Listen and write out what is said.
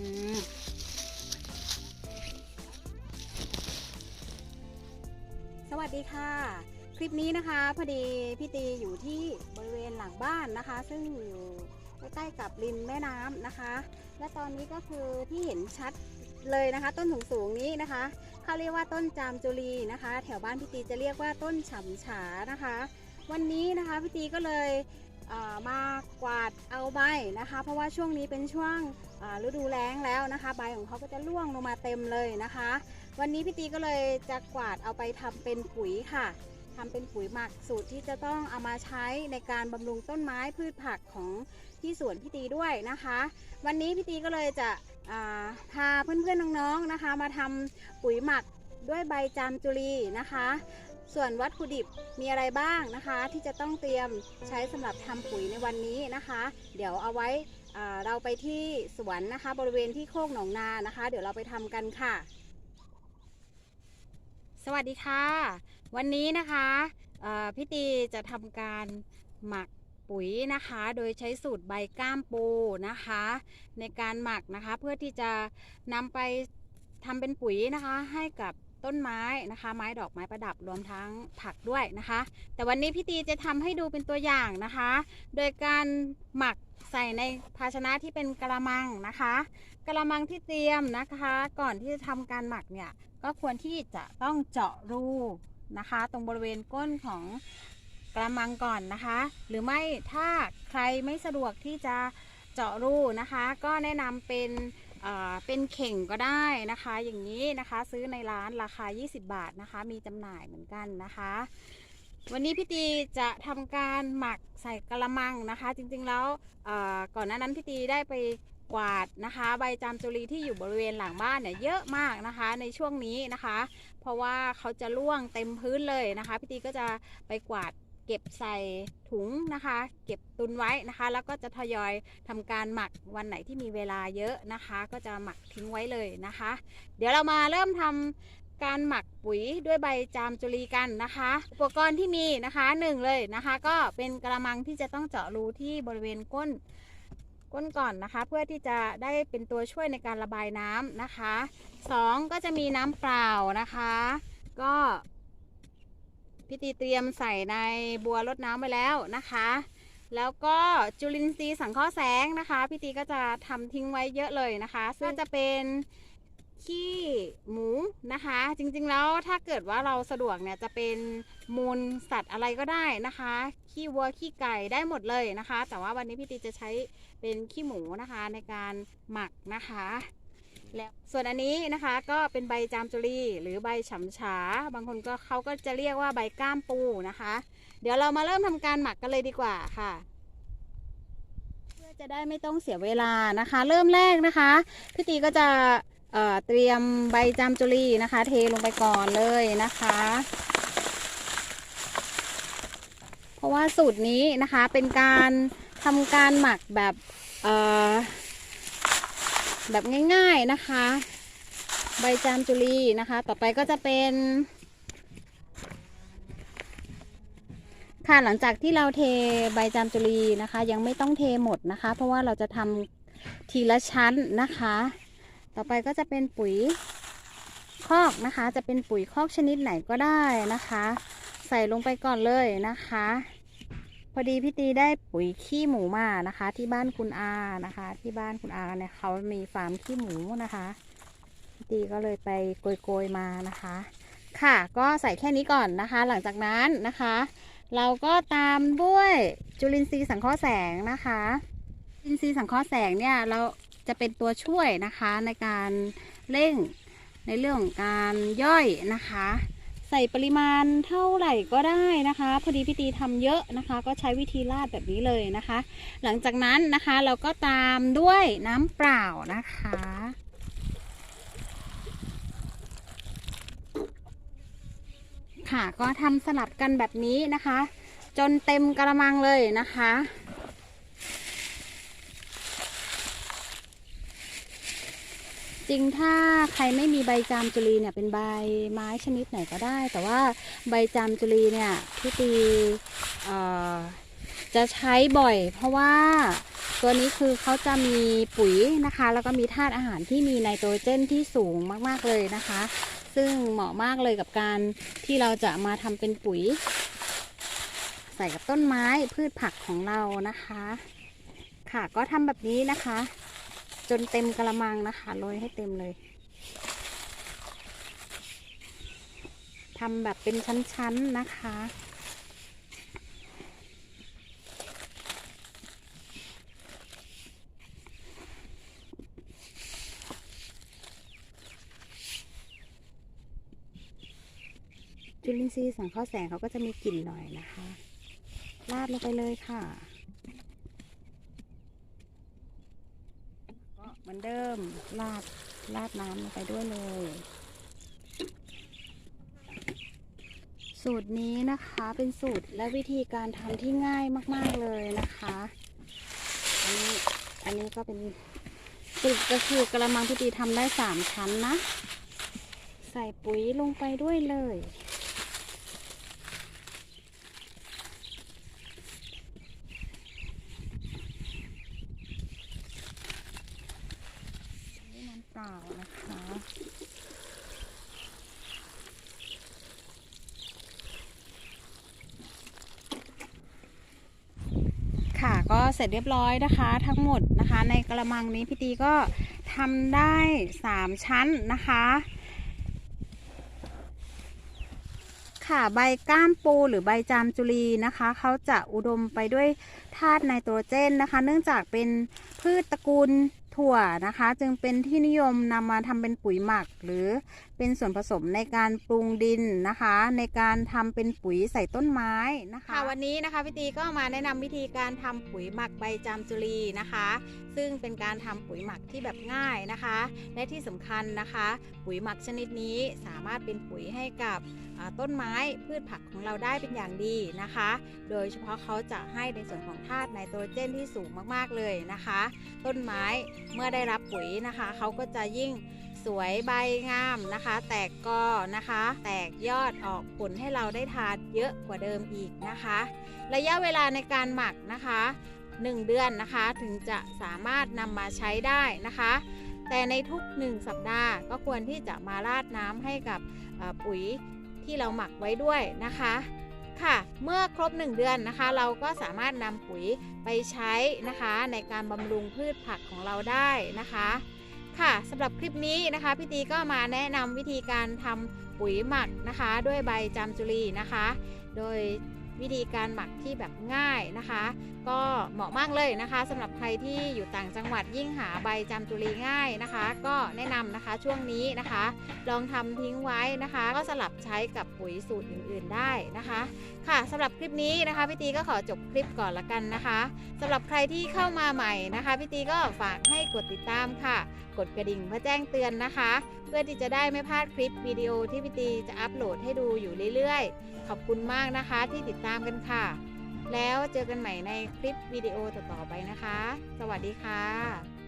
สวัสดีค่ะ คลิปนี้นะคะ พอดีพี่ตีอยู่ที่บริเวณหลังบ้านนะคะ ซึ่งอยู่ใกล้ๆกับริมแม่น้ำนะคะ และตอนนี้ก็คือที่เห็นชัดเลยนะคะ ต้นสูงๆนี้นะคะเขาเรียกว่าต้นจามจุลีนะคะ แถวบ้านพี่ตีจะเรียกว่าต้นฉ่ำฉานะคะ วันนี้นะคะพี่ตีก็เลย มากวาดเอาใบนะคะ เพราะว่าช่วงนี้เป็นช่วงฤดูแล้งแล้วนะคะ ใบของเขาก็จะร่วงลงมาเต็มเลยนะคะ วันนี้พี่ตีก็เลยจะกวาดเอาไปทำเป็นปุ๋ยค่ะทำเป็นปุ๋ยหมักสูตรที่จะต้องเอามาใช้ในการบำรุงต้นไม้พืชผักของที่สวนพี่ตีด้วยนะคะ วันนี้พี่ตีก็เลยจะาพาเพื่อนๆน้องๆนะคะ มาทำปุ๋ยหมักด้วยใบจามจุลีนะคะ ส่วนวัตถุดิบมีอะไรบ้างนะคะ ที่จะต้องเตรียมใช้สำหรับทำปุ๋ยในวันนี้นะคะ เดี๋ยวเอาไว้เราไปที่สวนนะคะ บริเวณที่โคกหนองนานะคะ เดี๋ยวเราไปทำกันค่ะ สวัสดีค่ะ วันนี้นะคะพี่ตีจะทำการหมักปุ๋ยนะคะ โดยใช้สูตรใบก้ามปูนะคะ ในการหมักนะคะเพื่อที่จะนำไปทำเป็นปุ๋ยนะคะให้กับ ต้นไม้นะคะ ไม้ดอกไม้ประดับรวมทั้งผักด้วยนะคะ แต่วันนี้พี่ตีจะทำให้ดูเป็นตัวอย่างนะคะ โดยการหมักใส่ในภาชนะที่เป็นกระมังนะคะกระมังที่เตรียมนะคะ ก่อนที่จะทำการหมักเนี่ยก็ควรที่จะต้องเจาะรูนะคะ ตรงบริเวณก้นของกระมังก่อนนะคะ หรือไม่ถ้าใครไม่สะดวกที่จะเจาะรูนะคะ ก็แนะนำเป็น เป็นเข่งก็ได้นะคะ อย่างนี้นะคะ ซื้อในร้านราคา 20 บาทนะคะ มีจำหน่ายเหมือนกันนะคะ วันนี้พี่ตีจะทำการหมักใส่กระมังนะคะ จริงๆแล้วก่อนหน้านั้นพี่ตีได้ไปกวาดนะคะ ใบจามจุลีที่อยู่บริเวณหลังบ้านเนี่ยเยอะมากนะคะ ในช่วงนี้นะคะ เพราะว่าเขาจะร่วงเต็มพื้นเลยนะคะพี่ตีก็จะไปกวาด เก็บใส่ถุงนะคะ เก็บตุนไว้นะคะ แล้วก็จะทยอยทำการหมักวันไหนที่มีเวลาเยอะนะคะ ก็จะหมักทิ้งไว้เลยนะคะ เดี๋ยวเรามาเริ่มทำการหมักปุ๋ยด้วยใบจามจุลีกันนะคะ อุปกรณ์ที่มีนะคะหนึ่งเลยนะคะ ก็เป็นกระมังที่จะต้องเจาะรูที่บริเวณก้นก้นก่อนนะคะ เพื่อที่จะได้เป็นตัวช่วยในการระบายน้ำนะคะสองก็จะมีน้ำเปล่านะคะ ก็ พี่ตีเตรียมใส่ในบัวรดน้ำไว้แล้วนะคะ แล้วก็จุลินทรีย์สังเคราะห์แสงนะคะพี่ตีก็จะทำทิ้งไว้เยอะเลยนะคะ ซึ่งจะเป็นขี้หมูนะคะ จริงๆแล้วถ้าเกิดว่าเราสะดวกเนี่ยจะเป็นมูลสัตว์อะไรก็ได้นะคะ ขี้วัวขี้ไก่ได้หมดเลยนะคะ แต่ว่าวันนี้พี่ตีจะใช้เป็นขี้หมูนะคะในการหมักนะคะ แล้วส่วนอันนี้นะคะก็เป็นใบจามจุลีหรือใบฉำฉา บางคนก็เขาก็จะเรียกว่าใบก้ามปูนะคะ เดี๋ยวเรามาเริ่มทำการหมักกันเลยดีกว่าค่ะเพื่อจะได้ไม่ต้องเสียเวลานะคะ เริ่มแรกนะคะพี่ตีก็จะเเตรียมใบจามจุลีนะคะ เทลงไปก่อนเลยนะคะ เพราะว่าสูตรนี้นะคะเป็นการทำการหมักแบบ แบบง่าย ๆนะคะ ใบจามจุลีนะคะ ต่อไปก็จะเป็น ค่ะหลังจากที่เราเทใบจามจุลีนะคะ ยังไม่ต้องเทหมดนะคะ เพราะว่าเราจะทำทีละชั้นนะคะ ต่อไปก็จะเป็นปุ๋ยคอกนะคะ จะเป็นปุ๋ยคอกชนิดไหนก็ได้นะคะ ใส่ลงไปก่อนเลยนะคะ อดีพี่ตีได้ปุ๋ยขี้หมูมานะคะ ที่บ้านคุณอานะคะ ที่บ้านคุณอาเนี่ยเขามีฟาร์มขี้หมูนะคะพี่ตีก็เลยไปโกยๆมานะคะ ค่ะก็ใส่แค่นี้ก่อนนะคะ หลังจากนั้นนะคะ เราก็ตามด้วยจุลินทรีย์สังเคราะห์แสงนะคะจุลินทรีย์สังเคราะห์แสงเนี่ยเราจะเป็นตัวช่วยนะคะในการเร่งในเรื่องของการย่อยนะคะ ใส่ปริมาณเท่าไหร่ก็ได้นะคะ พอดีพี่ตีทำเยอะนะคะ ก็ใช้วิธีราดแบบนี้เลยนะคะ หลังจากนั้นนะคะเราก็ตามด้วยน้ำเปล่านะคะค่ะก็ทำสลับกันแบบนี้นะคะ จนเต็มกระมังเลยนะคะ ริงถ้าใครไม่มีใบจามจุลีเนี่ยเป็นใบไม้ชนิดไหนก็ได้ แต่ว่าใบจามจุลีเนี่ยพี่ตีจะใช้บ่อย เพราะว่าตัวนี้คือเขาจะมีปุ๋ยนะคะ แล้วก็มีธาตุอาหารที่มีไนโตรเจนที่สูงมากๆเลยนะคะ ซึ่งเหมาะมากเลยกับการที่เราจะมาทำเป็นปุ๋ย ใส่กับต้นไม้พืชผักของเรานะคะ ค่ะก็ทำแบบนี้นะคะ จนเต็มกระมังนะคะโรยให้เต็มเลยทำแบบเป็นชั้นๆนะคะ จุลินทรีย์สังเคราะห์แสงเขาก็จะมีกลิ่นหน่อยนะคะ ราดลงไปเลยค่ะก็ เหมือนเดิมราดราดน้ำลงไปด้วยเลย สูตรนี้นะคะเป็นสูตรและวิธีการทำที่ง่ายมาก ๆเลยนะคะ อันนี้อันนี้ก็เป็นสูตรก็คือกระมังที่ตีทำได้สามชั้นนะ ใส่ปุ๋ยลงไปด้วยเลย นี่น้ำ เปล่านะคะค่ะก็เสร็จเรียบร้อยนะคะ ทั้งหมดนะคะ ในกระมังนี้พี่ตีก็ทำได้ 3 ชั้นนะคะ ค่ะใบก้ามปูหรือใบจามจุลีนะคะเขาจะอุดมไปด้วยธาตุไนโตรเจนนะคะ เนื่องจากเป็นพืชตระกูล ถั่วนะคะ จึงเป็นที่นิยมนำมาทำเป็นปุ๋ยหมัก หรือเป็นส่วนผสมในการปรุงดินนะคะ ในการทำเป็นปุ๋ยใส่ต้นไม้นะคะวันนี้นะคะพี่ตีก็มาแนะนำวิธีการทำปุ๋ยหมักใบจามจุลีนะคะ ซึ่งเป็นการทำปุ๋ยหมักที่แบบง่ายนะคะ และที่สำคัญนะคะ ปุ๋ยหมักชนิดนี้สามารถเป็นปุ๋ยให้กับ ต้นไม้พืชผักของเราได้เป็นอย่างดีนะคะ โดยเฉพาะเขาจะให้ในส่วนของธาตุไนโตรเจนที่สูงมากๆเลยนะคะ ต้นไม้เมื่อได้รับปุ๋ยนะคะ เขาก็จะยิ่งสวยใบงามนะคะ แตกกอนะคะ แตกยอดออกผลให้เราได้ทานเยอะกว่าเดิมอีกนะคะ ระยะเวลาในการหมักนะคะ 1 เดือนนะคะถึงจะสามารถนำมาใช้ได้นะคะ แต่ในทุก 1 สัปดาห์ก็ควรที่จะมาราดน้ำให้กับปุ๋ย ที่เราหมักไว้ด้วยนะคะค่ะ เมื่อครบ 1 เดือนนะคะ เราก็สามารถนำปุ๋ยไปใช้นะคะ ในการบำรุงพืชผักของเราได้นะคะ ค่ะสำหรับคลิปนี้นะคะพี่ตีก็มาแนะนำวิธีการทำปุ๋ยหมักนะคะ ด้วยใบจามจุลีนะคะ โดย วิธีการหมักที่แบบง่ายนะคะ ก็เหมาะมากเลยนะคะสำหรับใครที่อยู่ต่างจังหวัดยิ่งหาใบจามจุลีง่ายนะคะ ก็แนะนำนะคะช่วงนี้นะคะ ลองทำทิ้งไว้นะคะ ก็สลับใช้กับปุ๋ยสูตรอื่นๆได้นะคะ ค่ะสำหรับคลิปนี้นะคะพี่ตีก็ขอจบคลิปก่อนละกันนะคะสำหรับใครที่เข้ามาใหม่นะคะพี่ตีก็ฝากให้กดติดตามค่ะ กดกระดิ่งเพื่อแจ้งเตือนนะคะ เพื่อที่จะได้ไม่พลาดคลิปวิดีโอที่พี่ตีจะอัปโหลดให้ดูอยู่เรื่อยๆ ขอบคุณมากนะคะที่ติดตามามกันค่ะ แล้วเจอกันใหม่ในคลิปวิดีโอต่อๆไปนะคะ สวัสดีค่ะ